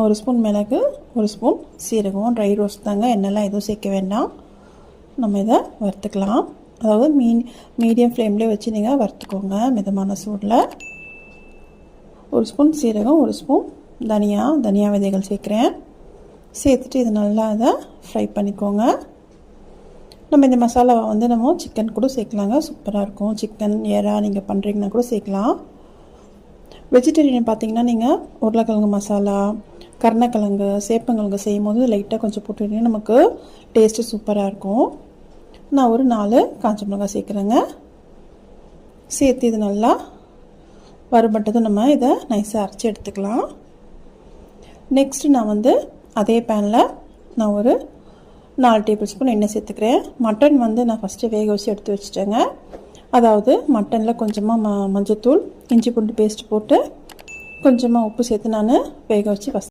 ஒரு ஸ்பூன் மிளகு ஒரு ஸ்பூன் சீரகம் ட்ரை ரோஸ்ட் தாங்க. எண்ணெய்லாம் எதுவும் சேர்க்க வேண்டாம். நம்ம இதை வறுத்துக்கலாம். அதாவது மீன் மீடியம் ஃப்ளேம்லேயே வச்சு நீங்கள் வறுத்துக்கோங்க மிதமான சூடில். ஒரு ஸ்பூன் சீரகம் ஒரு ஸ்பூன் தனியா தனியா விதைகள் சேர்க்குறேன். சேர்த்துட்டு இது நல்லா அதை ஃப்ரை பண்ணிக்கோங்க. நம்ம இந்த மசாலாவை வந்து நம்ம சிக்கன் கூட சேர்க்கலாங்க. சூப்பராக இருக்கும். சிக்கன் ஏரா நீங்கள் பண்ணுறீங்கன்னா கூட சேர்க்கலாம். வெஜிடேரியன் பார்த்தீங்கன்னா நீங்கள் உருளைக்கிழங்கு மசாலா கருணக்கிழங்கு சேப்பங்கிழங்கு செய்யும் போது லைட்டாக கொஞ்சம் போட்டுக்கிட்டிங்கன்னா நமக்கு டேஸ்ட்டு சூப்பராக இருக்கும். நான் ஒரு நாலு காஞ்ச மிளகாய் சேர்க்குறேங்க. சேர்த்து இது நல்லா வறுபட்டதும் நம்ம இதை நைஸாக அரைச்சி எடுத்துக்கலாம். நெக்ஸ்ட்டு நான் வந்து அதே பேனில் நான் ஒரு நாலு டேபிள் ஸ்பூன் எண்ணெய் சேர்த்துக்கிறேன். மட்டன் வந்து நான் ஃபஸ்ட்டு வேக வச்சு எடுத்து வச்சுட்டேங்க. அதாவது மட்டனில் கொஞ்சமாக ம மஞ்சத்தூள் இஞ்சி பூண்டு பேஸ்ட் போட்டு கொஞ்சமாக உப்பு சேர்த்து நான் வேக வச்சு ஃபஸ்ட்